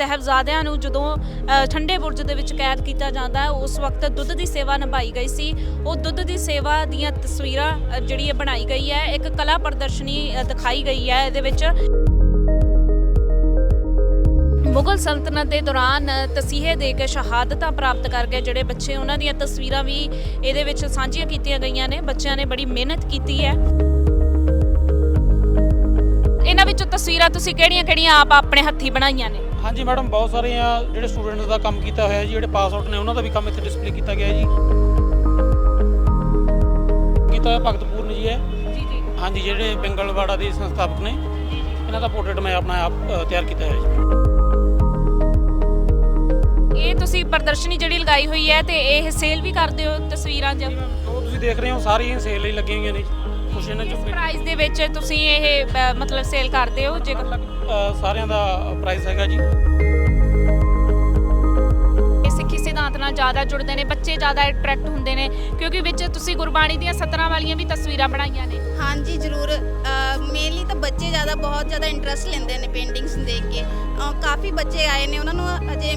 ਸਹਿਬਜ਼ਾਦਿਆਂ ਨੂੰ ਜਦੋਂ ਅ, ਠੰਡੇ ਬੁਰਜ ਦੇ ਵਿੱਚ ਕੈਦ ਕੀਤਾ ਜਾਂਦਾ ਹੈ ਉਸ ਵਕਤ ਦੁੱਧ ਦੀ ਸੇਵਾ ਨਿਭਾਈ ਗਈ ਸੀ। ਉਹ ਦੁੱਧ ਦੀ ਸੇਵਾ ਦੀਆਂ ਤਸਵੀਰਾਂ ਜਿਹੜੀ ਇਹ ਬਣਾਈ ਗਈ ਹੈ ਇੱਕ ਕਲਾ ਪ੍ਰਦਰਸ਼ਨੀ ਦਿਖਾਈ ਗਈ ਹੈ ਇਹਦੇ ਵਿੱਚ। ਮੁਗਲ ਸਲਤਨਤ ਦੇ ਦੌਰਾਨ ਤਸੀਹੇ ਦੇ ਕੇ ਸ਼ਹਾਦਤਾਂ ਪ੍ਰਾਪਤ ਕਰ ਗਏ ਜਿਹੜੇ ਬੱਚੇ ਉਹਨਾਂ ਦੀਆਂ ਤਸਵੀਰਾਂ ਵੀ ਇਹਦੇ ਵਿੱਚ ਸਾਂਝੀਆਂ ਕੀਤੀਆਂ ਗਈਆਂ ਨੇ। ਬੱਚਿਆਂ ਨੇ ਬੜੀ ਮਿਹਨਤ ਕੀਤੀ ਹੈ। ਇਹਨਾਂ ਵਿੱਚੋਂ ਤਸਵੀਰਾਂ ਤੁਸੀਂ ਕਿਹੜੀਆਂ-ਕਿਹੜੀਆਂ ਆਪ ਆਪਣੇ ਹੱਥੀਂ ਬਣਾਈਆਂ ਨੇ? ਹਾਂਜੀ ਮੈਡਮ ਬਹੁਤ ਸਾਰੇ ਆ ਜਿਹੜੇ ਸਟੂਡੈਂਟਸ ਦਾ ਕੰਮ ਕੀਤਾ ਹੋਇਆ ਜੀ ਜਿਹੜੇ ਪਾਸ ਆਊਟ ਨੇ ਉਹਨਾਂ ਦਾ ਵੀ ਕੰਮ ਇੱਥੇ ਡਿਸਪਲੇ ਕੀਤਾ ਗਿਆ ਜੀ। ਕੀਤਾ ਹੋਇਆ ਭਗਤ ਪੂਰਨ ਜੀ ਹੈ ਜੀ ਜੀ। ਹਾਂਜੀ ਜਿਹੜੇ ਪਿੰਗਲਵਾੜਾ ਦੇ ਸੰਸਥਾਪਕ ਨੇ ਇਹਨਾਂ ਦਾ ਪੋਰਟਰੇਟ ਮੈਂ ਆਪਣਾ ਆਪ ਤਿਆਰ ਕੀਤਾ ਹੋਇਆ ਜੀ। ਇਹ ਤੁਸੀਂ ਪ੍ਰਦਰਸ਼ਨੀ ਜਿਹੜੀ ਲਗਾਈ ਹੋਈ ਹੈ ਤੇ ਇਹ ਸੇਲ ਵੀ ਕਰਦੇ ਹੋ ਤਸਵੀਰਾਂ 'ਚ? ਜੋ ਤੁਸੀਂ ਦੇਖ ਰਹੇ ਹੋ ਸਾਰੀਆਂ ਸੇਲ ਲਈ ਲੱਗੀਆਂ ਹੋਈਆਂ ਨੇ ਜੀ। ਕੁਛ ਇਹਨਾਂ ਚੋਂ ਪ੍ਰਾਈਸ ਦੇ ਵਿੱਚ ਤੁਸੀਂ ਇਹ ਮਤਲਬ ਸੇਲ ਕਰਦੇ ਹੋ? ਜੇ ਸਾਰਿਆਂ ਦਾ ਪ੍ਰਾਈਸ ਹੈਗਾ ਜੀ। ਇਹ ਸਿੱਖੀ ਸਿਧਾਂਤ ਨਾਲ ਜ਼ਿਆਦਾ ਜੁੜਦੇ ਨੇ ਬੱਚੇ ਜ਼ਿਆਦਾ ਅਟਰੈਕਟ ਹੁੰਦੇ ਨੇ ਕਿਉਂਕਿ ਵਿੱਚ ਤੁਸੀਂ ਗੁਰਬਾਣੀ ਦੀਆਂ ਸਤਰਾਂ ਵਾਲੀਆਂ ਵੀ ਤਸਵੀਰਾਂ ਬਣਾਈਆਂ ਨੇ। ਹਾਂਜੀ ਜ਼ਰੂਰ। ਮੇਨਲੀ ਤਾਂ ਬੱਚੇ ਜ਼ਿਆਦਾ ਬਹੁਤ ਜ਼ਿਆਦਾ ਇੰਟਰਸਟ ਲੈਂਦੇ ਨੇ ਪੇਂਟਿੰਗਸ ਨੂੰ ਦੇਖ ਕੇ। ਕਾਫੀ ਬੱਚੇ ਆਏ ਨੇ ਉਹਨਾਂ ਨੂੰ ਅਜੇ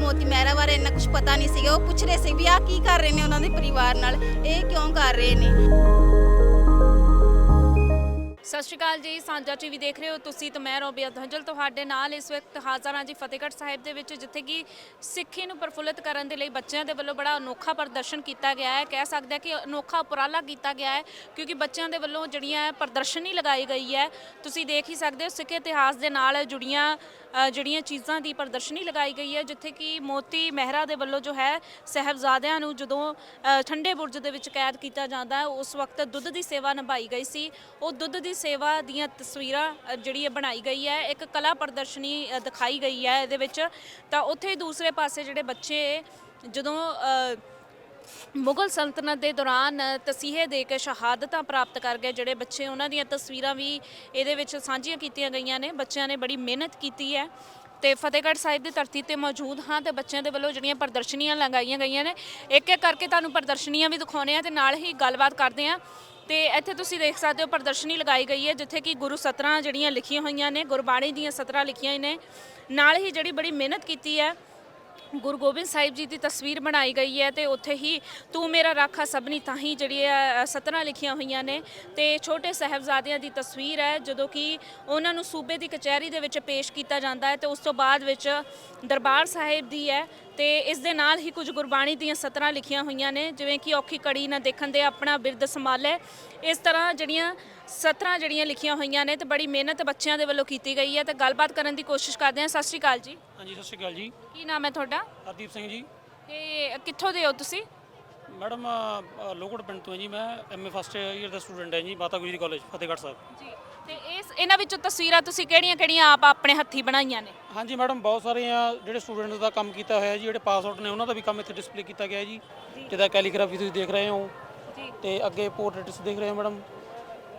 ਮੋਤੀ ਮਹਿਰਾ ਬਾਰੇ ਇੰਨਾ ਕੁਝ ਪਤਾ ਨਹੀਂ ਸੀਗਾ। ਉਹ ਪੁੱਛ ਰਹੇ ਸੀ ਵੀ ਆਹ ਕੀ ਕਰ ਰਹੇ ਨੇ ਉਹਨਾਂ ਦੇ ਪਰਿਵਾਰ ਨਾਲ? ਇਹ ਕਿਉਂ ਕਰ ਰਹੇ ਨੇ? ਸਤਿ ਸ਼੍ਰੀ ਅਕਾਲ ਜੀ, ਸਾਂਝਾ ਟੀਵੀ ਦੇਖ ਰਹੇ ਹੋ ਤੁਸੀਂ ਤੇ ਮੈਂ ਰੋਬੀਆ ਧੰਜਲ ਤੁਹਾਡੇ ਨਾਲ ਇਸ ਵਕਤ ਹਾਜ਼ਰ ਹਾਂ ਜੀ ਫਤਿਹਗੜ੍ਹ ਸਾਹਿਬ ਦੇ ਵਿੱਚ, ਜਿੱਥੇ ਕਿ ਸਿੱਖੀ ਨੂੰ ਪ੍ਰਫੁੱਲਤ ਕਰਨ ਦੇ ਲਈ ਬੱਚਿਆਂ ਦੇ ਵੱਲੋਂ ਬੜਾ ਅਨੋਖਾ ਪ੍ਰਦਰਸ਼ਨ ਕੀਤਾ ਗਿਆ ਹੈ। ਕਹਿ ਸਕਦੇ ਹਾਂ ਕਿ ਅਨੋਖਾ ਉਪਰਾਲਾ ਕੀਤਾ ਗਿਆ ਹੈ, ਕਿਉਂਕਿ ਬੱਚਿਆਂ ਦੇ ਵੱਲੋਂ ਜਿਹੜੀਆਂ ਪ੍ਰਦਰਸ਼ਨੀ ਲਗਾਈ ਗਈ ਹੈ, ਤੁਸੀਂ ਦੇਖ ਹੀ ਸਕਦੇ ਹੋ ਸਿੱਖ ਇਤਿਹਾਸ ਦੇ ਨਾਲ ਜੁੜੀਆਂ ਜਿਹੜੀਆਂ ਚੀਜ਼ਾਂ ਦੀ ਪ੍ਰਦਰਸ਼ਨੀ ਲਗਾਈ ਗਈ ਹੈ, ਜਿੱਥੇ ਕਿ ਮੋਤੀ ਮਹਿਰਾ ਦੇ ਵੱਲੋਂ ਜੋ ਹੈ, ਸਹਿਬਜ਼ਾਦਿਆਂ ਨੂੰ ਜਦੋਂ ਠੰਡੇ ਬੁਰਜ ਦੇ ਵਿੱਚ ਕੈਦ ਕੀਤਾ ਜਾਂਦਾ ਹੈ, ਉਸ ਵਕਤ ਦੁੱਧ ਦੀ ਸੇਵਾ ਨਿਭਾਈ ਗਈ ਸੀ। ਉਹ ਦੁੱਧ ਦੀ ਸੇਵਾ ਦੀਆਂ ਤਸਵੀਰਾਂ ਜਿਹੜੀ ਇਹ ਬਣਾਈ ਗਈ ਹੈ, ਇੱਕ ਕਲਾ ਪ੍ਰਦਰਸ਼ਨੀ ਦਿਖਾਈ ਗਈ ਹੈ ਇਹਦੇ ਵਿੱਚ। ਤਾਂ ਉੱਥੇ ਦੂਸਰੇ ਪਾਸੇ ਜਿਹੜੇ ਬੱਚੇ ਜਦੋਂ ਮੁਗਲ ਸਲਤਨਤ ਦੇ ਦੌਰਾਨ ਤਸੀਹੇ ਦੇ ਕੇ ਸ਼ਹਾਦਤਾਂ ਪ੍ਰਾਪਤ ਕਰ ਗਏ, ਜਿਹੜੇ ਬੱਚੇ ਉਹਨਾਂ ਦੀਆਂ ਤਸਵੀਰਾਂ ਵੀ ਇਹਦੇ ਵਿੱਚ ਸਾਂਝੀਆਂ ਕੀਤੀਆਂ ਗਈਆਂ ਨੇ। ਬੱਚਿਆਂ ਨੇ ਬੜੀ ਮਿਹਨਤ ਕੀਤੀ ਹੈ ਤੇ ਫਤਿਹਗੜ੍ਹ ਸਾਹਿਬ ਦੀ ਧਰਤੀ ਤੇ ਮੌਜੂਦ ਹਾਂ ਤੇ ਬੱਚਿਆਂ ਦੇ ਵੱਲੋਂ ਜਿਹੜੀਆਂ ਪ੍ਰਦਰਸ਼ਨੀਆਂ ਲਗਾਈਆਂ ਗਈਆਂ ਨੇ। ਇੱਕ ਇੱਕ ਕਰਕੇ ਤੁਹਾਨੂੰ ਪ੍ਰਦਰਸ਼ਨੀਆਂ ਵੀ ਦਿਖਾਉਣੇ ਆ ਤੇ ਨਾਲ ਹੀ ਗੱਲਬਾਤ ਕਰਦੇ ਆ ਤੇ ਇੱਥੇ ਤੁਸੀਂ ਦੇਖ ਸਕਦੇ ਹੋ ਪ੍ਰਦਰਸ਼ਨੀ ਲਗਾਈ ਗਈ ਹੈ, ਜਿੱਥੇ ਕਿ ਗੁਰੂ ਸਤਰਾਂ ਜਿਹੜੀਆਂ ਲਿਖੀਆਂ ਹੋਈਆਂ ਨੇ, ਗੁਰਬਾਣੀ ਦੀਆਂ ਸਤਰਾਂ ਲਿਖੀਆਂ ਨੇ। ਨਾਲ ਹੀ ਜਿਹੜੀ ਬੜੀ ਮਿਹਨਤ ਕੀਤੀ ਹੈ ਗੁਰੂ ਗੋਬਿੰਦ ਸਾਹਿਬ ਜੀ ਦੀ ਤਸਵੀਰ ਬਣਾਈ ਗਈ ਹੈ ਤੇ ਉੱਥੇ ਹੀ ਤੂੰ ਮੇਰਾ ਰਾਖਾ ਸਭਨੀ ਤਾਹੀ ਜਿਹੜੀ ਹੈ ਸਤਰਾਂ ਲਿਖੀਆਂ ਹੋਈਆਂ ਨੇ। ਤੇ ਛੋਟੇ ਸਾਹਿਬਜ਼ਾਦਿਆਂ ਦੀ ਤਸਵੀਰ ਹੈ, ਜਦੋਂ ਕਿ ਉਹਨਾਂ ਨੂੰ ਸੂਬੇ ਦੀ ਕਚਹਿਰੀ ਦੇ ਵਿੱਚ ਪੇਸ਼ ਕੀਤਾ ਜਾਂਦਾ ਹੈ ਤੇ ਉਸ ਤੋਂ ਬਾਅਦ ਵਿੱਚ ਦਰਬਾਰ ਸਾਹਿਬ ਦੀ ਹੈ। ਤੇ ਇਸ ਦੇ ਨਾਲ ਹੀ ਕੁਝ ਗੁਰਬਾਣੀ ਦੀਆਂ ਸਤਰਾਂ ਲਿਖੀਆਂ ਹੋਈਆਂ ਨੇ ਜਿਵੇਂ ਕਿ ਔਖੀ ਕੜੀ ਨਾ ਦੇਖਣ ਦੇ ਆਪਣਾ ਬਿਰਦ ਸੰਭਾਲੇ। ਇਸ ਤਰ੍ਹਾਂ ਜਿਹੜੀਆਂ ਸਤਰਾਂ ਜਿਹੜੀਆਂ ਲਿਖੀਆਂ ਹੋਈਆਂ ਨੇ ਤੇ ਬੜੀ ਮਿਹਨਤ ਬੱਚਿਆਂ ਦੇ ਵੱਲੋਂ ਕੀਤੀ ਗਈ ਹੈ। ਤੇ ਗੱਲਬਾਤ ਕਰਨ ਦੀ ਕੋਸ਼ਿਸ਼ ਕਰਦੇ ਹਾਂ। ਸਤਿ ਸ਼੍ਰੀ ਅਕਾਲ ਜੀ। ਹਾਂਜੀ ਸਤਿ ਸ਼੍ਰੀ ਅਕਾਲ ਜੀ। ਕੀ ਨਾਮ ਹੈ ਤੁਹਾਡਾ? ਹਰਦੀਪ ਸਿੰਘ ਜੀ। ਤੇ ਕਿੱਥੋਂ ਦੇ ਹੋ ਤੁਸੀਂ? ਮੈਡਮ ਲੋਹਗੜ੍ਹ ਪਿੰਡ ਤੋਂ ਜੀ ਮੈਂ। ਐਮਏ ਫਸਟ ਈਅਰ ਦਾ ਸਟੂਡੈਂਟ ਹਾਂ ਜੀ ਮਾਤਾ ਗੁਜਰੀ ਕਾਲਜ ਫਤਿਹਗੜ੍ਹ ਸਾਹਿਬ। ਜੀ। ਤੇ ਇਸ ਇਹਨਾਂ ਵਿੱਚੋਂ ਤਸਵੀਰਾਂ ਤੁਸੀਂ ਕਿਹੜੀਆਂ-ਕਿਹੜੀਆਂ ਆਪ ਆਪਣੇ ਹੱਥੀਂ ਬਣਾਈਆਂ ਨੇ? ਹਾਂਜੀ ਮੈਡਮ ਬਹੁਤ ਸਾਰੇ ਆ ਜਿਹੜੇ ਸਟੂਡੈਂਟਸ ਦਾ ਕੰਮ ਕੀਤਾ ਹੋਇਆ ਜੀ ਜਿਹੜੇ ਪਾਸ ਆਊਟ ਨੇ ਉਹਨਾਂ ਦਾ ਵੀ ਕੰਮ ਇੱਥੇ ਡਿਸਪਲੇ ਕੀਤਾ ਗਿਆ ਜੀ। ਜਿਹਦਾ ਕੈਲੀਗ੍ਰਾਫੀ ਤੁਸੀਂ ਦੇਖ ਰਹੇ ਹੋ ਤੇ ਅੱਗੇ ਪੋਰਟਰੇਟਸ ਦੇਖ ਰਹੇ ਹੋ ਮੈਡਮ।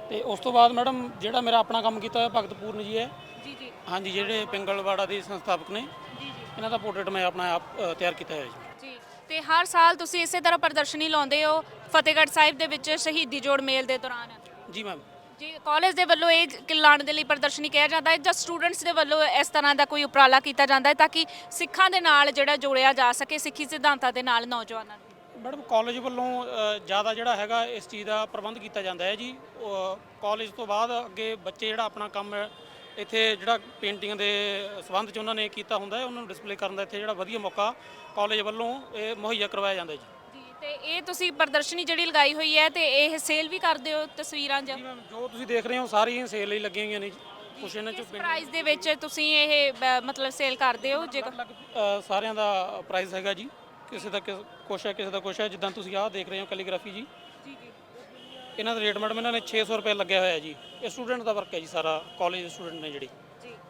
ਤੇ ਉਸ ਤੋਂ ਬਾਅਦ ਮੈਡਮ ਜਿਹੜਾ ਮੇਰਾ ਆਪਣਾ ਕੰਮ ਕੀਤਾ ਹੋਇਆ ਭਗਤ ਪੂਰਨ ਜੀ ਹੈ। ਜੀ ਜੀ। ਹਾਂਜੀ ਜਿਹੜੇ ਪਿੰਗਲਵਾੜਾ ਦੇ ਸੰਸਥਾਪਕ ਨੇ ਜੀ ਇਹਨਾਂ ਦਾ ਪੋਰਟਰੇਟ ਮੈਂ ਆਪਣਾ ਆਪ ਅ, ਤਿਆਰ ਕੀਤਾ ਹੋਇਆ ਜੀ। ਜੀ। ਤੇ ਹਰ ਸਾਲ ਤੁਸੀਂ ਇਸੇ ਤਰ੍ਹਾਂ ਪ੍ਰਦਰਸ਼ਨੀ ਲਾਉਂਦੇ ਹੋ ਫਤਿਹਗੜ੍ਹ ਸਾਹਿਬ ਦੇ ਵਿੱਚ ਸ਼ਹੀਦੀ ਜੋੜ ਮੇਲ ਦੇ ਦੌਰਾਨ? ਜੀ ਮੈਮ। ਜੀ ਕਾਲਜ ਦੇ ਵੱਲੋਂ ਇਹ ਕਿ ਦੇ ਲਈ ਪ੍ਰਦਰਸ਼ਨੀ ਕਿਹਾ ਜਾਂਦਾ ਹੈ ਜਾਂ ਸਟੂਡੈਂਟਸ ਦੇ ਵੱਲੋਂ ਇਸ ਤਰ੍ਹਾਂ ਦਾ ਕੋਈ ਉਪਰਾਲਾ ਕੀਤਾ ਜਾਂਦਾ ਹੈ ਤਾਂ ਕਿ ਸਿੱਖਾਂ ਦੇ ਨਾਲ ਜਿਹੜਾ ਜੋੜਿਆ ਜਾ ਸਕੇ, ਸਿੱਖੀ ਸਿਧਾਂਤਾਂ ਦੇ ਨਾਲ ਨੌਜਵਾਨਾਂ ਨੂੰ ਮੈਡਮ ਕਾਲਜ ਵੱਲੋਂ ਜ਼ਿਆਦਾ ਜਿਹੜਾ ਹੈਗਾ ਇਸ ਚੀਜ਼ ਦਾ ਪ੍ਰਬੰਧ ਕੀਤਾ ਜਾਂਦਾ ਹੈ ਜੀ। ਕਾਲਜ ਤੋਂ ਬਾਅਦ ਅੱਗੇ ਬੱਚੇ ਜਿਹੜਾ ਆਪਣਾ ਕੰਮ, ਇੱਥੇ ਜਿਹੜਾ ਪੇਂਟਿੰਗ ਦੇ ਸੰਬੰਧ 'ਚ ਉਹਨਾਂ ਨੇ ਕੀਤਾ ਹੁੰਦਾ ਹੈ, ਉਹਨਾਂ ਨੂੰ ਡਿਸਪਲੇ ਕਰਨ ਦਾ ਇੱਥੇ ਜਿਹੜਾ ਵਧੀਆ ਮੌਕਾ ਕਾਲਜ ਵੱਲੋਂ ਇਹ ਮੁਹੱਈਆ ਕਰਵਾਇਆ ਜਾਂਦਾ ਜੀ। ਤੇ ਇਹ ਤੁਸੀਂ ਪ੍ਰਦਰਸ਼ਨੀ ਜਿਹੜੀ ਲਗਾਈ ਹੋਈ ਹੈ ਤੇ ਇਹ ਸੇਲ ਵੀ ਕਰਦੇ ਹੋ ਤਸਵੀਰਾਂ 'ਚ ਜੀ ਮੈਮ ਜੋ ਤੁਸੀਂ ਦੇਖ ਰਹੇ ਹੋ ਸਾਰੀਆਂ ਸੇਲ ਲਈ ਲੱਗੀਆਂ ਹੋਈਆਂ ਨੇ ਜੀ। ਕੁਛ ਇਹਨਾਂ 'ਚ ਪ੍ਰਾਈਸ ਦੇ ਵਿੱਚ ਤੁਸੀਂ ਇਹ ਬ- ਮਤਲਬ ਸੇਲ ਕਰਦੇ ਹੋ? ਜੇ ਅ, ਸਾਰਿਆਂ ਦਾ ਪ੍ਰਾਈਸ ਹੈਗਾ ਜੀ। ਕਿਸੇ ਦਾ ਕਿਸ- ਕੁਛ ਹੈ ਕਿਸੇ ਦਾ ਕੁਛ ਹੈ। ਜਿੱਦਾਂ ਤੁਸੀਂ ਆਹ ਦੇਖ ਰਹੇ ਹੋ ਕੈਲੀਗ੍ਰਾਫੀ ਜੀ। ਜੀ ਜੀ। ਇਹਨਾਂ ਦਾ ਰੇਟ ਮੈਡਮ ਇਹਨਾਂ ਨੇ 600 ਰੁਪਏ ਲੱਗਿਆ ਹੋਇਆ ਜੀ। ਇਹ ਸਟੂਡੈਂਟ ਦਾ ਵਰਕ ਹੈ ਜੀ ਸਾਰਾ ਕਾਲਜ ਦੇ ਸਟੂਡੈਂਟ ਨੇ ਜਿਹੜੇ।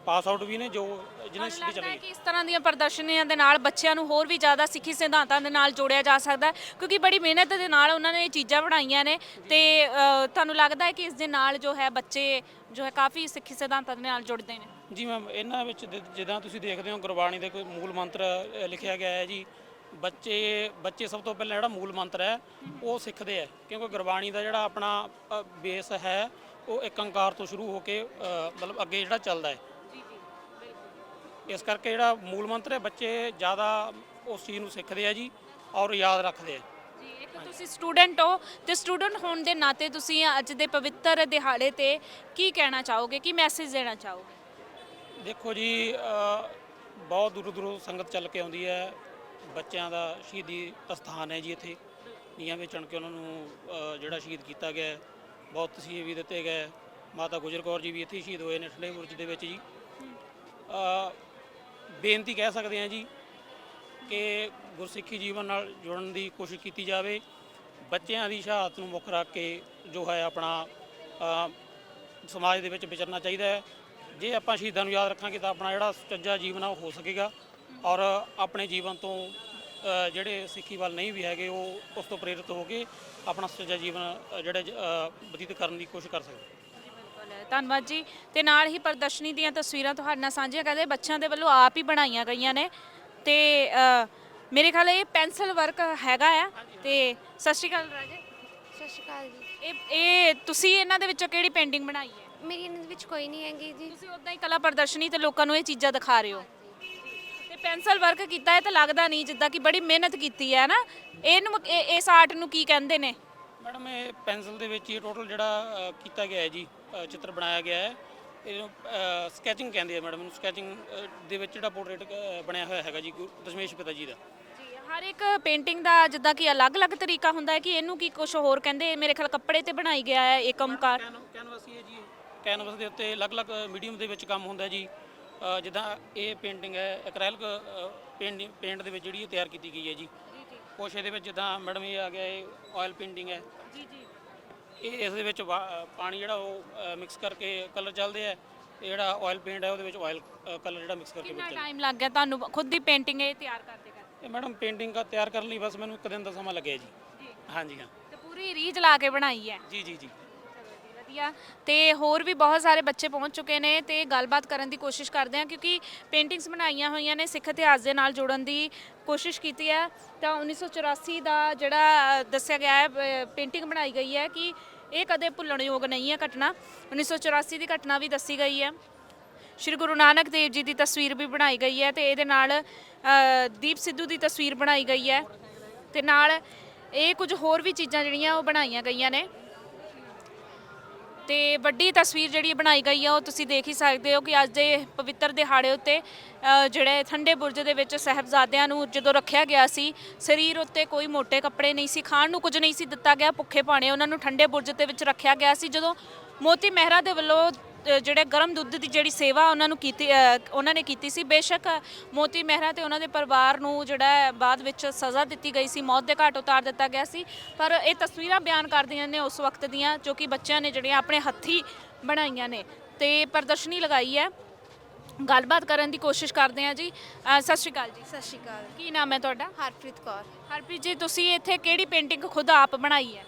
ਪਾਸ ਆਊਟ ਵੀ ਨੇ ਜੋ ਜਿਹਨਾਂ ਸਟੱਡੀ ਚੱਲ ਲੱਗਦਾ ਹੈ ਰਹੀ ਕਿ ਇਸ ਤਰ੍ਹਾਂ ਦੀਆਂ ਪ੍ਰਦਰਸ਼ਨੀਆਂ ਦੇ ਨਾਲ ਬੱਚਿਆਂ ਨੂੰ ਹੋਰ ਵੀ ਜ਼ਿਆਦਾ ਸਿੱਖੀ ਸਿਧਾਂਤਾਂ ਦੇ ਨਾਲ ਜੋੜਿਆ ਜਾ ਸਕਦਾ ਹੈ ਕਿਉਂਕਿ ਬੜੀ ਮਿਹਨਤ ਦੇ ਨਾਲ ਉਹਨਾਂ ਨੇ ਇਹ ਚੀਜ਼ਾਂ ਬਣਾਈਆਂ ਨੇ ਤੇ ਅ, ਤੁਹਾਨੂੰ ਲੱਗਦਾ ਹੈ ਕਿ ਇਸ ਦੇ ਨਾਲ ਜੋ ਹੈ ਬੱਚੇ ਜੋ ਹੈ ਕਾਫੀ ਸਿੱਖੀ ਸਿਧਾਂਤਾਂ ਦੇ ਨਾਲ ਜੁੜਦੇ ਨੇ? ਜੀ ਮੈਮ ਇਹਨਾਂ ਵਿੱਚ ਜਿ- ਜਿੱਦਾਂ ਤੁਸੀਂ ਦੇਖਦੇ ਹੋ ਗੁਰਬਾਣੀ ਦੇ ਕੋਈ ਮੂਲ ਮੰਤਰ ਅ, ਲਿਖਿਆ ਗਿਆ ਹੈ ਜੀ ਬੱਚੇ ਬੱਚੇ ਸਭ ਤੋਂ ਪਹਿਲਾਂ ਜਿਹੜਾ ਮੂਲ ਮੰਤਰ ਹੈ ਉਹ ਸਿੱਖਦੇ ਆ ਕਿਉਂਕਿ ਗੁਰਬਾਣੀ ਦਾ ਜਿਹੜਾ ਆਪਣਾ ਬੇਸ ਹੈ ਉਹ ਇੱਕ ਓੰਕਾਰ ਤੋਂ ਸ਼ੁਰੂ ਹੋ ਕੇ ਅ, ਮਤਲਬ ਅੱਗੇ ਜਿਹੜਾ ਚੱਲਦਾ ਹੈ। ਇਸ ਕਰਕੇ ਜਿਹੜਾ ਮੂਲ ਮੰਤਰ ਹੈ ਬੱਚੇ ਜ਼ਿਆਦਾ ਉਸ ਚੀਜ਼ ਨੂੰ ਸਿੱਖਦੇ ਆ ਜੀ ਔਰ ਯਾਦ ਰੱਖਦੇ ਆ ਜੀ। ਇੱਕ ਤੁਸੀਂ ਸਟੂਡੈਂਟ ਹੋ ਤੇ ਸਟੂਡੈਂਟ ਹੋਣ ਦੇ ਨਾਤੇ ਤੁਸੀਂ ਅੱਜ ਦੇ ਪਵਿੱਤਰ ਦਿਹਾੜੇ ਤੇ ਕੀ ਕਹਿਣਾ ਚਾਹੋਗੇ ਕੀ ਮੈਸੇਜ ਦੇਣਾ ਚਾਹੋਗੇ? ਦੇਖੋ ਜੀ ਬਹੁਤ ਦੂਰੋਂ ਦੂਰੋਂ ਸੰਗਤ ਚੱਲ ਕੇ ਆਉਂਦੀ ਹੈ। ਬੱਚਿਆਂ ਦਾ ਸ਼ਹੀਦੀ ਅਸਥਾਨ ਹੈ ਜੀ ਇੱਥੇ। ਨੀਹਾਂ ਵਿੱਚ ਚਣ ਕੇ ਉਹਨਾਂ ਨੂੰ ਜਿਹੜਾ ਸ਼ਹੀਦ ਕੀਤਾ ਗਿਆ। ਬਹੁਤ ਤਸੀਹੇ ਵੀ ਦਿੱਤੇ ਗਏ ਮਾਤਾ ਗੁਜਰ ਕੌਰ ਜੀ ਵੀ ਇੱਥੇ ਸ਼ਹੀਦ ਹੋਏ ਨੇ ਠੰਡੇ ਬੁਰਜ ਦੇ ਵਿੱਚ ਜੀ। ਬੇਨਤੀ ਕਹਿ ਸਕਦੇ ਹਾਂ ਜੀ ਕਿ ਗੁਰਸਿੱਖੀ ਜੀਵਨ ਨਾਲ ਜੁੜਨ ਦੀ ਕੋਸ਼ਿਸ਼ ਕੀਤੀ ਜਾਵੇ। ਬੱਚਿਆਂ ਦੀ ਸ਼ਹਾਦਤ ਨੂੰ ਮੁੱਖ ਰੱਖ ਕੇ ਜੋ ਹੈ ਆਪਣਾ ਅ, ਸਮਾਜ ਦੇ ਵਿੱਚ ਵਿਚਰਨਾ ਚਾਹੀਦਾ ਹੈ। ਜੇ ਆਪਾਂ ਸ਼ਹੀਦਾਂ ਨੂੰ ਯਾਦ ਰੱਖਾਂਗੇ ਤਾਂ ਆਪਣਾ ਜਿਹੜਾ ਸੁਚੱਜਾ ਜੀਵਨ ਆ ਉਹ ਹੋ ਸਕੇਗਾ ਔਰ ਆਪਣੇ ਜੀਵਨ ਤੋਂ ਅ, ਜਿਹੜੇ ਸਿੱਖੀ ਵੱਲ ਨਹੀਂ ਵੀ ਹੈਗੇ ਉਹ ਉਸ ਤੋਂ ਪ੍ਰੇਰਿਤ ਹੋ ਕੇ ਆਪਣਾ ਸੁਚੱਜਾ ਜੀਵਨ ਅ, ਜਿਹੜਾ ਜ- ਅ, ਬਤੀਤ ਕਰਨ ਦੀ ਕੋਸ਼ਿਸ਼ ਕਰ ਸਕਦੇ ਬਿਲਕੁਲ ਧੰਨਵਾਦ ਜੀ। ਤੇ ਨਾਲ ਹੀ ਪ੍ਰਦਰਸ਼ਨੀ ਦੀਆਂ ਤਸਵੀਰਾਂ ਤੁਹਾਡੇ ਨਾਲ ਸਾਂਝੀਆਂ ਕਰਦੇ ਬੱਚਿਆਂ ਦੇ ਵੱਲੋਂ ਆਪ ਹੀ ਬਣਾਈਆਂ ਗਈਆਂ ਨੇ। ਤੇ ਅ, ਮੇਰੇ ਖਿਆਲ ਇਹ ਪੈਨਸਲ ਵਰਕ ਹੈਗਾ ਆ। ਤੇ ਸਤਿ ਸ਼੍ਰੀ ਅਕਾਲ ਰਾਜੇ। ਸਤਿ ਸ਼੍ਰੀ ਅਕਾਲ ਜੀ। ਇਹ ਇਹ ਤੁਸੀਂ ਇਹਨਾਂ ਦੇ ਵਿੱਚੋਂ ਕਿਹੜੀ ਪੇਂਟਿੰਗ ਬਣਾਈ ਹੈ? ਮੇਰੀ ਇਹਨਾਂ ਦੇ ਵਿੱਚ ਕੋਈ ਨਹੀਂ ਹੈਗੀ ਜੀ। ਤੁਸੀਂ ਉਦਾਂ ਹੀ ਕਲਾ ਪ੍ਰਦਰਸ਼ਨੀ ਤੇ ਲੋਕਾਂ ਨੂੰ ਇਹ ਚੀਜ਼ਾਂ ਦਿਖਾ ਰਹੇ ਹੋ। ਤੇ ਪੈਨਸਲ ਵਰਕ ਕੀਤਾ ਹੈ ਤਾਂ ਲੱਗਦਾ ਨਹੀਂ ਜਿੱਦਾਂ ਕਿ ਬੜੀ ਮਿਹਨਤ ਕੀਤੀ ਹੈ ਨਾ ਇਹਨੂੰ ਇਹ- ਇਸ ਆਰਟ ਨੂੰ ਕੀ ਕਹਿੰਦੇ ਨੇ? ਮੈਡਮ ਇਹ ਪੈਨਸਲ ਦੇ ਵਿੱਚ ਹੀ ਟੋਟਲ ਜਿਹੜਾ ਅ, ਕੀਤਾ ਗਿਆ ਹੈ ਜੀ ਅ, ਚਿੱਤਰ ਬਣਾਇਆ ਗਿਆ ਹੈ। ਇਹਨੂੰ ਸਕੈਚਿੰਗ ਕਹਿੰਦੇ ਆ ਮੈਡਮ ਇਹਨੂੰ ਸਕੈਚਿੰਗ ਦੇ ਵਿੱਚ ਜਿਹੜਾ ਪੋਰਟਰੇਟ ਬਣਿਆ ਹੋਇਆ ਹੈਗਾ ਜੀ ਗੁਰੂ ਦਸ਼ਮੇਸ਼ ਪਿਤਾ ਜੀ ਦਾ। ਜੀ ਹਰ ਇੱਕ ਪੇਂਟਿੰਗ ਦਾ ਜਿੱਦਾਂ ਕਿ ਅਲੱਗ-ਅਲੱਗ ਤਰੀਕਾ ਹੁੰਦਾ ਹੈ ਕਿ ਇਹਨੂੰ ਕੀ ਕੁਝ ਹੋਰ ਕਹਿੰਦੇ? ਮੇਰੇ ਖਿਆਲ ਕੱਪੜੇ ਤੇ ਬਣਾਈ ਗਿਆ ਹੈ ਏਕਮਕਾਰ ਕੈਨਵਸ ਹੀ ਹੈ ਜੀ ਕੈਨਵਸ ਦੇ ਉੱਤੇ ਅਲੱਗ-ਅਲੱਗ ਮੀਡੀਅਮ ਦੇ ਵਿੱਚ ਕੰਮ ਹੁੰਦਾ ਜੀ। ਅ, ਜਿੱਦਾਂ ਇਹ ਪੇਂਟਿੰਗ ਹੈ ਐਕ੍ਰੈਲਿਕ ਪੇਂਟ ਦੇ ਵਿੱਚ ਜਿਹੜੀ ਇਹ ਤਿਆਰ ਕੀਤੀ ਗਈ ਹੈ ਜੀ। ਕੁਛ ਇਹਦੇ ਵਿੱਚ ਜਿੱਦਾਂ ਮੈਡਮ ਇਹ ਆ ਗਿਆ ਇਹ ਆਇਲ ਪੇਂਟਿੰਗ ਹੈ। ਜੀ ਜੀ। ਇਹ ਇਸ ਦੇ ਵਿੱਚ ਵਾ- ਪਾਣੀ ਜਿਹੜਾ ਉਹ ਮਿਕਸ ਕਰਕੇ ਕਲਰ ਚੱਲਦੇ ਆ। ਇਹ ਜਿਹੜਾ ਆਇਲ ਪੇਂਟ ਹੈ ਉਹਦੇ ਵਿੱਚ ਆਇਲ ਕਲਰ ਜਿਹੜਾ ਮਿਕਸ ਕਰਕੇ ਕਿੰਨਾ ਵਿੱਚ ਟਾਈਮ ਲੱਗ ਗਿਆ ਤੁਹਾਨੂੰ? ਖੁਦ ਦੀ ਪੇਂਟਿੰਗ ਇਹ ਤਿਆਰ ਕਰਦੇ ਕਰਦੇ ਇਹ ਮੈਡਮ ਪੇਂਟਿੰਗ ਦਾ ਤਿਆਰ ਕਰਨ ਲਈ ਬਸ ਮੈਨੂੰ ਇੱਕ ਦਿਨ ਦਾ ਸਮਾਂ ਲੱਗਿਆ ਜੀ। ਜੀ। ਹਾਂਜੀ ਹਾਂ। ਤੇ ਪੂਰੀ ਰੀਝ ਲਾ ਕੇ ਬਣਾਈ ਹੈ। ਜੀ ਜੀ ਜੀ। ਵਧੀਆ ਤੇ ਹੋਰ ਵੀ ਬਹੁਤ ਸਾਰੇ ਬੱਚੇ ਪਹੁੰਚ ਚੁੱਕੇ ਨੇ ਤੇ ਗੱਲਬਾਤ ਕਰਨ ਦੀ ਕੋਸ਼ਿਸ਼ ਕਰਦੇ ਆ ਕਿਉਂਕਿ ਪੇਂਟਿੰਗਸ ਬਣਾਈਆਂ ਹੋਈਆਂ ਨੇ ਸਿੱਖ ਇਤਿਹਾਸ ਦੇ ਨਾਲ ਜੋੜਨ ਦੀ ਕੋਸ਼ਿਸ਼ ਕੀਤੀ ਹੈ ਤਾਂ 1984 ਦਾ ਜਿਹੜਾ ਦੱਸਿਆ ਗਿਆ ਹੈ ਪੇਂਟਿੰਗ ਬਣਾਈ ਗਈ ਹੈ ਕਿ ਇਹ ਕਦੇ ਭੁੱਲਣਯੋਗ ਨਹੀਂ ਹੈ ਘਟਨਾ। 1984 ਦੀ ਘਟਨਾ ਵੀ ਦੱਸੀ ਗਈ ਹੈ। ਸ਼੍ਰੀ ਗੁਰੂ ਨਾਨਕ ਦੇਵ ਜੀ ਦੀ ਤਸਵੀਰ ਵੀ ਬਣਾਈ ਗਈ ਹੈ ਤੇ ਇਹਦੇ ਨਾਲ ਦੀਪ ਸਿੱਧੂ ਦੀ ਤਸਵੀਰ ਬਣਾਈ ਗਈ ਹੈ ਤੇ ਨਾਲ ਇਹ ਕੁਝ ਹੋਰ ਵੀ ਚੀਜ਼ਾਂ ਜਿਹੜੀਆਂ ਉਹ ਬਣਾਈਆਂ ਗਈਆਂ ਨੇ। ਤੇ ਵੱਡੀ ਤਸਵੀਰ ਜਿਹੜੀ ਬਣਾਈ ਗਈ ਆ ਉਹ ਤੁਸੀਂ ਦੇਖ ਹੀ ਸਕਦੇ ਹੋ ਕਿ ਅੱਜ ਦੇ ਪਵਿੱਤਰ ਦਿਹਾੜੇ ਉੱਤੇ ਅ, ਜਿਹੜੇ ਠੰਡੇ ਬੁਰਜ ਦੇ ਵਿੱਚ ਸਹਿਬਜ਼ਾਦਿਆਂ ਨੂੰ ਜਦੋਂ ਰੱਖਿਆ ਗਿਆ ਸੀ ਸਰੀਰ ਉੱਤੇ ਕੋਈ ਮੋٹے ਕੱਪੜੇ ਨਹੀਂ ਸੀ ਖਾਣ ਨੂੰ ਕੁਝ ਨਹੀਂ ਸੀ ਦਿੱਤਾ ਗਿਆ ਭੁੱਖੇ ਭਾਣੇ ਉਹਨਾਂ ਨੂੰ ਠੰਡੇ ਬੁਰਜ ਦੇ ਵਿੱਚ ਰੱਖਿਆ ਗਿਆ ਸੀ। ਜਦੋਂ ਮੋਤੀ ਮਹਿਰਾ ਦੇ ਵੱਲੋਂ ਜਿਹੜੇ ਗਰਮ ਦੁੱਧ ਦੀ ਜਿਹੜੀ ਸੇਵਾ ਉਹਨਾਂ ਨੂੰ ਕੀਤੀ ਉਹਨਾਂ ਨੇ ਕੀਤੀ ਸੀ। ਬੇਸ਼ੱਕ ਮੋਤੀ ਮਹਿਰਾ ਤੇ ਉਹਨਾਂ ਦੇ ਪਰਿਵਾਰ ਨੂੰ ਜਿਹੜਾ ਬਾਅਦ ਵਿੱਚ ਸਜ਼ਾ ਦਿੱਤੀ ਗਈ ਸੀ। ਮੌਤ ਦੇ ਘਾਟ ਉਤਾਰ ਦਿੱਤਾ ਗਿਆ ਸੀ। ਪਰ ਇਹ ਤਸਵੀਰਾਂ ਬਿਆਨ ਕਰਦੀਆਂ ਨੇ ਉਸ ਵਕਤ ਦੀਆਂ ਜੋ ਕਿ ਬੱਚਿਆਂ ਨੇ ਜਿਹੜੀਆਂ ਆਪਣੇ ਹੱਥੀ ਬਣਾਈਆਂ ਨੇ। ਤੇ ਪ੍ਰਦਰਸ਼ਨੀ ਲਗਾਈ ਹੈ। ਗੱਲਬਾਤ ਕਰਨ ਦੀ ਕੋਸ਼ਿਸ਼ ਕਰਦੇ ਹਾਂ ਜੀ। ਸਤਿ ਸ਼੍ਰੀ ਅਕਾਲ ਜੀ। ਸਤਿ ਸ਼੍ਰੀ ਅਕਾਲ। ਕੀ ਨਾਮ ਹੈ ਤੁਹਾਡਾ? ਹਰਪ੍ਰੀਤ ਕੌਰ। ਹਰਪ੍ਰੀਤ ਜੀ ਤੁਸੀਂ ਇੱਥੇ ਕਿਹੜੀ ਪੇਂਟਿੰਗ ਖੁਦ ਆਪ ਬਣਾਈ ਹੈ?